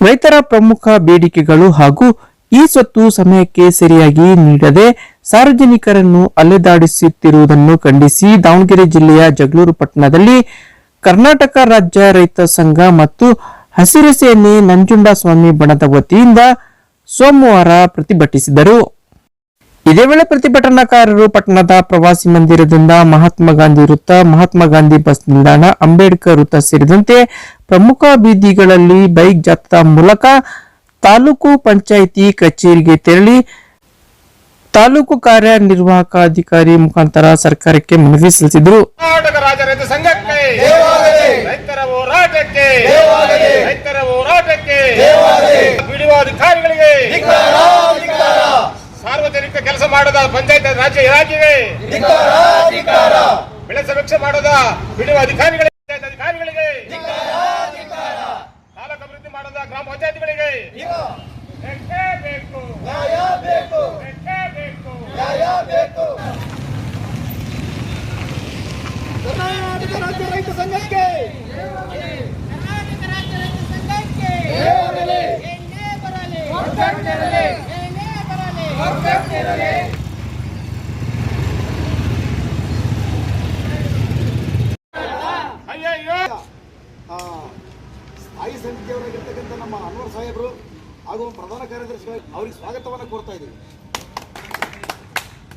ರೈತರ ಪ್ರಮುಖ ಬೇಡಿಕೆಗಳು ಹಾಗೂ ಈ ಸ್ವತ್ತು ಸಮಯಕ್ಕೆ ಸರಿಯಾಗಿ ನೀಡದೆ ಸಾರ್ವಜನಿಕರನ್ನು ಅಲೆದಾಡಿಸುತ್ತಿರುವುದನ್ನು ಖಂಡಿಸಿ ದಾವಣಗೆರೆ ಜಿಲ್ಲೆಯ ಜಗಳೂರು ಪಟ್ಟಣದಲ್ಲಿ ಕರ್ನಾಟಕ ರಾಜ್ಯ ರೈತ ಸಂಘ ಮತ್ತು ಹಸಿರು ಸೇನೆ ನಂಜುಂಡಸ್ವಾಮಿ ಬಣದ ವತಿಯಿಂದ ಸೋಮವಾರ ಪ್ರತಿಭಟಿಸಿದರು. ಇದೇ ವೇಳೆ ಪ್ರತಿಭಟನಾಕಾರರು ಪಟ್ಟಣದ ಪ್ರವಾಸಿ ಮಂದಿರದಿಂದ ಮಹಾತ್ಮ ಗಾಂಧಿ ವೃತ್ತ ಮಹಾತ್ಮ ಗಾಂಧಿ ಬಸ್ ನಿಲ್ದಾಣ ಅಂಬೇಡ್ಕರ್ ವೃತ್ತ ಸೇರಿದಂತೆ ಪ್ರಮುಖ ಬೀದಿಗಳಲ್ಲಿ ಬೈಕ್ ಜಾಥಾ ಮೂಲಕ ತಾಲೂಕು ಪಂಚಾಯಿತಿ ಕಚೇರಿಗೆ ತೆರಳಿ ತಾಲೂಕು ಕಾರ್ಯನಿರ್ವಾಹಕ ಅಧಿಕಾರಿ ಮುಖಾಂತರ ಸರ್ಕಾರಕ್ಕೆ ಮನವಿ ಸಲ್ಲಿಸಿದರು. ರೈತರ ಹೋರಾಟಕ್ಕೆ ರೈತರ ಹೋರಾಟಕ್ಕೆ ಬಿಡುವ ಅಧಿಕಾರಿಗಳಿಗೆ ಸಾರ್ವಜನಿಕ ಕೆಲಸ ಮಾಡದ ಪಂಚಾಯತ್ ರಾಜ್ಯ ಇಲಾಖೆಗೆ ಬೆಳೆ ಸಮೀಕ್ಷೆ ಮಾಡೋದ? ಬಿಡುವ ಅಧಿಕಾರಿಗಳಿಗೆ ಅಧಿಕಾರಿಗಳಿಗೆ ತಾಲೂಕು ಅಭಿವೃದ್ಧಿ ಮಾಡದ ಗ್ರಾಮ ಪಂಚಾಯತ್ಗಳಿಗೆ ಬೇಕೇ ಬೇಕು ಬೇಕೇ ಬೇಕು ಕರ್ನಾಟಕ ರಾಜ್ಯ ರೈತ ಸಂಘಕ್ಕೆ ಕರ್ನಾಟಕ ರಾಜ್ಯ ರೈತ ಸಂಘಕ್ಕೆ ಬರಲಿ. ಎಣ್ಣೆ ಬರಲಿ ಒಗ್ಗಟ್ಟಿರಲಿ. ಎಣ್ಣೆ ಬರಲಿ ಒಗ್ಗಟ್ಟಿರಲಿ. ಅಯ್ಯಯ್ಯೋ ಆ, ಸ್ಥಾಯಿ ಸಮಿತಿಯವರಾಗಿರ್ತಕ್ಕಂಥ ನಮ್ಮ ಅನ್ವರ್ ಸಾಹೇಬರು ಹಾಗೂ ಪ್ರಧಾನ ಕಾರ್ಯದರ್ಶಿ ಅವರಿಗೆ ಸ್ವಾಗತವನ್ನು ಕೋರ್ತಾ ಇದ್ದೀವಿ.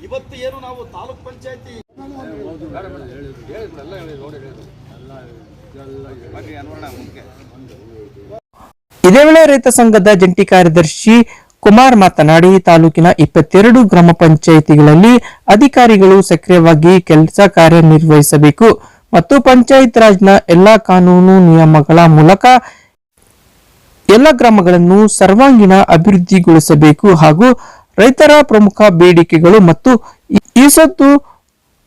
ಇವತ್ತು ಏನು ನಾವು ತಾಲೂಕ್ ಪಂಚಾಯತಿ ಇದೇ ವೇಳೆ ರೈತ ಸಂಘದ ಜಂಟಿ ಕಾರ್ಯದರ್ಶಿ ಕುಮಾರ್ ಮಾತನಾಡಿ, ತಾಲೂಕಿನ ಇಪ್ಪತ್ತೆರಡು ಗ್ರಾಮ ಪಂಚಾಯಿತಿಗಳಲ್ಲಿ ಅಧಿಕಾರಿಗಳು ಸಕ್ರಿಯವಾಗಿ ಕೆಲಸ ಕಾರ್ಯನಿರ್ವಹಿಸಬೇಕು. ಮತ್ತು ಪಂಚಾಯತ್ ರಾಜ್ನ ಎಲ್ಲಾ ಕಾನೂನು ನಿಯಮಗಳ ಮೂಲಕ ಎಲ್ಲ ಗ್ರಾಮಗಳನ್ನು ಸರ್ವಾಂಗೀಣ ಅಭಿವೃದ್ಧಿಗೊಳಿಸಬೇಕು ಹಾಗೂ ರೈತರ ಪ್ರಮುಖ ಬೇಡಿಕೆಗಳು ಮತ್ತು ಈ- ಸೊತ್ತು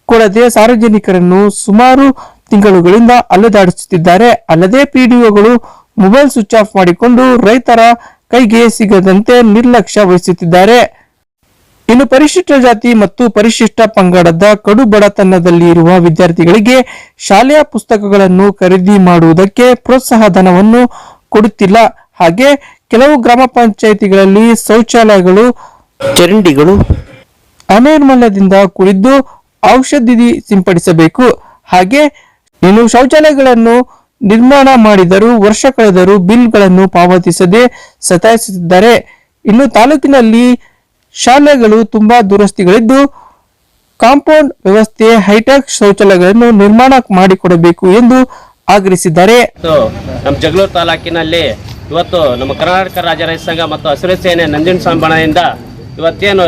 ಕೊಡದೆ ಸಾರ್ವಜನಿಕರನ್ನು ಸುಮಾರು ತಿಂಗಳುಗಳಿಂದ ಅಲೆದಾಡಿಸುತ್ತಿದ್ದಾರೆ. ಅಲ್ಲದೆ ಪಿಡಿಒಗಳು ಮೊಬೈಲ್ ಸ್ವಿಚ್ ಆಫ್ ಮಾಡಿಕೊಂಡು ರೈತರ ಕೈಗೆ ಸಿಗದಂತೆ ನಿರ್ಲಕ್ಷ್ಯ ವಹಿಸುತ್ತಿದ್ದಾರೆ. ಇನ್ನು ಪರಿಶಿಷ್ಟ ಜಾತಿ ಮತ್ತು ಪರಿಶಿಷ್ಟ ಪಂಗಡದ ಕಡು ಬಡತನದಲ್ಲಿ ಇರುವ ವಿದ್ಯಾರ್ಥಿಗಳಿಗೆ ಶಾಲೆಯ ಪುಸ್ತಕಗಳನ್ನು ಖರೀದಿ ಮಾಡುವುದಕ್ಕೆ ಪ್ರೋತ್ಸಾಹ ಧನವನ್ನು ಕೊಡುತ್ತಿಲ್ಲ. ಹಾಗೆ ಕೆಲವು ಗ್ರಾಮ ಪಂಚಾಯಿತಿಗಳಲ್ಲಿ ಶೌಚಾಲಯಗಳು ಚರಂಡಿಗಳು ಅನೈರ್ಮಲ್ಯದಿಂದ ಕುಡಿದು ಔಷಧಿ ಸಿಂಪಡಿಸಬೇಕು. ಹಾಗೆ ಇನ್ನು ಶೌಚಾಲಯಗಳನ್ನು ನಿರ್ಮಾಣ ಮಾಡಿದರೂ ವರ್ಷ ಕಳೆದರೂ ಬಿಲ್ಗಳನ್ನು ಪಾವತಿಸದೆ ಸತಾಯಿಸುತ್ತಿದ್ದಾರೆ. ಇನ್ನು ತಾಲೂಕಿನಲ್ಲಿ ಶಾಲೆಗಳು ತುಂಬಾ ದುರಸ್ತಿಗಳಿದ್ದು, ಕಾಂಪೌಂಡ್ ವ್ಯವಸ್ಥೆ, ಹೈಟೆಕ್ ಶೌಚಾಲಯಗಳನ್ನು ನಿರ್ಮಾಣ ಮಾಡಿಕೊಡಬೇಕು ಎಂದು ಆಗ್ರಹಿಸಿದ್ದಾರೆ. ನಮ್ಮ ಜಗಳೂರು ತಾಲೂಕಿನಲ್ಲಿ ಇವತ್ತು ನಮ್ಮ ಕರ್ನಾಟಕ ರಾಜ್ಯ ರೈತ ಸಂಘ ಮತ್ತು ಹಸಿರು ಸೇನೆ ನಂಜನ ಸಂಬಣದಿಂದ ಇವತ್ತೇನು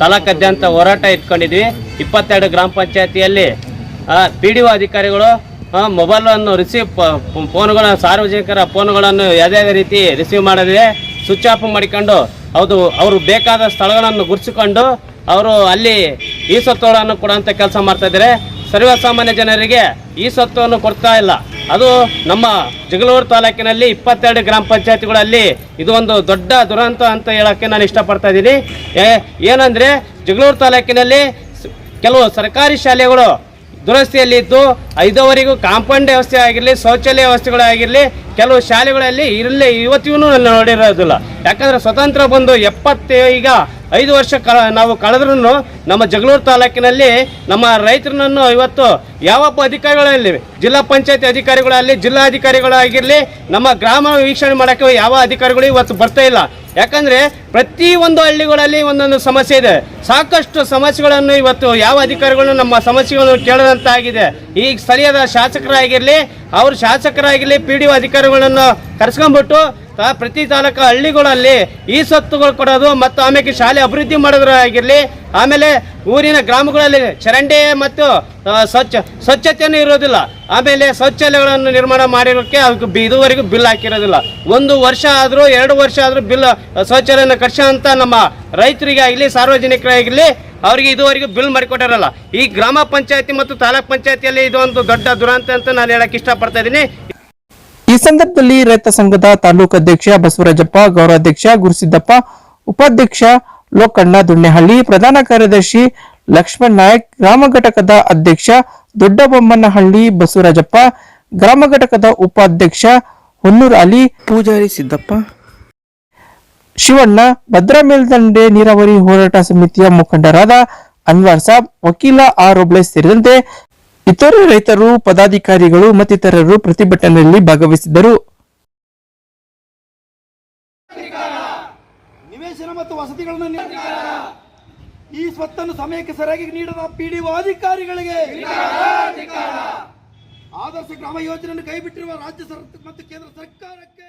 ತಾಲೂಕಾದ್ಯಂತ ಹೋರಾಟ ಇಟ್ಕೊಂಡಿದ್ವಿ. ಇಪ್ಪತ್ತೆರಡು ಗ್ರಾಮ ಪಂಚಾಯತಿಯಲ್ಲಿ ಪಿ ಡಿ ಒ ಅಧಿಕಾರಿಗಳು ಮೊಬೈಲನ್ನು ರಿಸೀವ್ ಫೋನ್ಗಳ ಸಾರ್ವಜನಿಕರ ಫೋನ್ಗಳನ್ನು ಯಾವುದೇ ರೀತಿ ರಿಸೀವ್ ಮಾಡದೆ ಸ್ವಿಚ್ ಆಫ್ ಮಾಡಿಕೊಂಡು ಹೌದು, ಅವರು ಬೇಕಾದ ಸ್ಥಳಗಳನ್ನು ಗುರುತಿಸಿಕೊಂಡು ಅವರು ಅಲ್ಲಿ ಈ ಸತ್ವಗಳನ್ನು ಕೊಡುವಂಥ ಕೆಲಸ ಮಾಡ್ತಾ ಇದ್ದಾರೆ. ಸರ್ವ ಸಾಮಾನ್ಯ ಜನರಿಗೆ ಈ ಸ್ವತ್ತನ್ನು ಕೊಡ್ತಾ ಇಲ್ಲ. ಅದು ನಮ್ಮ ಜಗಳೂರು ತಾಲೂಕಿನಲ್ಲಿ ಇಪ್ಪತ್ತೆರಡು ಗ್ರಾಮ ಪಂಚಾಯತಿಗಳಲ್ಲಿ ಇದು ಒಂದು ದೊಡ್ಡ ದುರಂತ ಅಂತ ಹೇಳಕ್ಕೆ ನಾನು ಇಷ್ಟಪಡ್ತಾ ಇದ್ದೀನಿ. ಏನಂದ್ರೆ ಜಗಳೂರು ತಾಲೂಕಿನಲ್ಲಿ ಕೆಲವು ಸರ್ಕಾರಿ ಶಾಲೆಗಳು ದುರಸ್ತಿಯಲ್ಲಿದ್ದು ಐದವರೆಗೂ ಕಾಂಪೌಂಡ್ ವ್ಯವಸ್ಥೆ ಆಗಿರಲಿ, ಶೌಚಾಲಯ ವ್ಯವಸ್ಥೆಗಳಾಗಿರಲಿ, ಕೆಲವು ಶಾಲೆಗಳಲ್ಲಿ ಇರಲಿ, ಇವತ್ತಿಗೂ ನೋಡಿರೋದಿಲ್ಲ. ಯಾಕಂದರೆ ಸ್ವತಂತ್ರ ಬಂದು ಎಪ್ಪತ್ತು, ಈಗ ಐದು ವರ್ಷ ಕ ನಾವು ಕಳೆದ್ರೂ ನಮ್ಮ ಜಗಳೂರು ತಾಲೂಕಿನಲ್ಲಿ ನಮ್ಮ ರೈತರನ್ನು ಇವತ್ತು ಯಾವಪ್ಪ ಅಧಿಕಾರಿಗಳಲ್ಲಿ ಜಿಲ್ಲಾ ಪಂಚಾಯತಿ ಅಧಿಕಾರಿಗಳಲ್ಲಿ ಜಿಲ್ಲಾಧಿಕಾರಿಗಳಾಗಿರಲಿ, ನಮ್ಮ ಗ್ರಾಮ ವೀಕ್ಷಣೆ ಮಾಡೋಕ್ಕೆ ಯಾವ ಅಧಿಕಾರಿಗಳು ಇವತ್ತು ಬರ್ತಾ ಇಲ್ಲ. ಯಾಕಂದ್ರೆ ಪ್ರತಿ ಒಂದು ಹಳ್ಳಿಗಳಲ್ಲಿ ಒಂದೊಂದು ಸಮಸ್ಯೆ ಇದೆ. ಸಾಕಷ್ಟು ಸಮಸ್ಯೆಗಳನ್ನು ಇವತ್ತು ಯಾವ ಅಧಿಕಾರಿಗಳು ನಮ್ಮ ಸಮಸ್ಯೆಗಳನ್ನು ಕೇಳದಂತಾಗಿದೆ. ಈಗ ಸ್ಥಳೀಯದ ಶಾಸಕರಾಗಿರಲಿ, ಅವ್ರ ಶಾಸಕರಾಗಿರಲಿ ಪಿ ಡಿ ಒ ಅಧಿಕಾರಿಗಳನ್ನು ಕರೆಸ್ಕೊಂಡ್ಬಿಟ್ಟು ಪ್ರತಿ ತಾಲೂಕು ಹಳ್ಳಿಗಳಲ್ಲಿ ಈ ಸ್ವತ್ತುಗಳು ಕೊಡೋದು ಮತ್ತು ಆಮೇಲೆ ಶಾಲೆ ಅಭಿವೃದ್ಧಿ ಮಾಡೋದ್ರ ಆಗಿರಲಿ, ಆಮೇಲೆ ಊರಿನ ಗ್ರಾಮಗಳಲ್ಲಿ ಚರಂಡಿ ಮತ್ತು ಸ್ವಚ್ಛ ಸ್ವಚ್ಛತೆಯನ್ನು ಇರೋದಿಲ್ಲ. ಆಮೇಲೆ ಶೌಚಾಲಯಗಳನ್ನು ನಿರ್ಮಾಣ ಮಾಡಿರೋಕ್ಕೆ ಅದಕ್ಕೆ ಇದುವರೆಗೂ ಬಿಲ್ ಹಾಕಿರೋದಿಲ್ಲ. ಒಂದು ವರ್ಷ ಆದರೂ, ಎರಡು ವರ್ಷ ಆದರೂ ಬಿಲ್ ಶೌಚಾಲಯನ ಅಂತ ನಮ್ಮ ರೈತರಿಗೆ ಆಗಲಿ ಸಾರ್ವಜನಿಕರಾಗಿರಲಿ ಅವರಿಗೆ ಇದುವರೆಗೂ ಬಿಲ್ ಮಾಡಿಕೊಟ್ಟಿರಲ್ಲ. ಈ ಗ್ರಾಮ ಪಂಚಾಯತಿ ಮತ್ತು ತಾಲೂಕ್ ಪಂಚಾಯತಿಯಲ್ಲಿ ಇದೊಂದು ದೊಡ್ಡ ದುರಂತ ಅಂತ ನಾನು ಹೇಳಕ್ಕೆ ಇಷ್ಟಪಡ್ತಾ ಇದ್ದೀನಿ. ಈ ಸಂದರ್ಭದಲ್ಲಿ ರೈತ ಸಂಘದ ತಾಲೂಕು ಅಧ್ಯಕ್ಷ ಬಸವರಾಜಪ್ಪ ಗೌರವಾಧ್ಯಕ್ಷ ಗುರುಸಿದ್ದಪ್ಪ ಉಪಾಧ್ಯಕ್ಷ ಲೋಕಣ್ಣ ದುಣ್ಣೆಹಳ್ಳಿ ಪ್ರಧಾನ ಕಾರ್ಯದರ್ಶಿ ಲಕ್ಷ್ಮಣ್ ನಾಯಕ್ ಗ್ರಾಮ ಘಟಕದ ಅಧ್ಯಕ್ಷ ದೊಡ್ಡಬೊಮ್ಮನಹಳ್ಳಿ ಬಸವರಾಜಪ್ಪ ಗ್ರಾಮ ಘಟಕದ ಉಪಾಧ್ಯಕ್ಷ ಹೊನ್ನೂರ್ ಅಲಿ ಪೂಜಾರಿ ಸಿದ್ದಪ್ಪ. ಶಿವಣ್ಣ ಭದ್ರಾ ಮೇಲ್ದಂಡೆ ನೀರಾವರಿ ಹೋರಾಟ ಸಮಿತಿಯ ಮುಖಂಡರಾದ ಅನ್ವರ್ ಸಾಬ್ ವಕೀಲ ಆರ್ ಒಬ್ಳೆ ಸೇರಿದಂತೆ ಇತರೆ ರೈತರು, ಪದಾಧಿಕಾರಿಗಳು ಮತ್ತಿತರರು ಪ್ರತಿಭಟನೆಯಲ್ಲಿ ಭಾಗವಹಿಸಿದ್ದರು. ನಿವೇಶನ ಮತ್ತು ವಸತಿಗಳನ್ನು ಈ ಸ್ವತ್ತನ್ನು ಸಮಯಕ್ಕೆ ಸರಿಯಾಗಿ ನೀಡದ ಪಿಡಿಒ ಅಧಿಕಾರಿಗಳಿಗೆ ಆದರ್ಶ ಗ್ರಾಮ ಯೋಜನೆಯನ್ನು ಕೈಬಿಟ್ಟಿರುವ ರಾಜ್ಯ ಸರ್ಕಾರ ಮತ್ತು ಕೇಂದ್ರ ಸರ್ಕಾರಕ್ಕೆ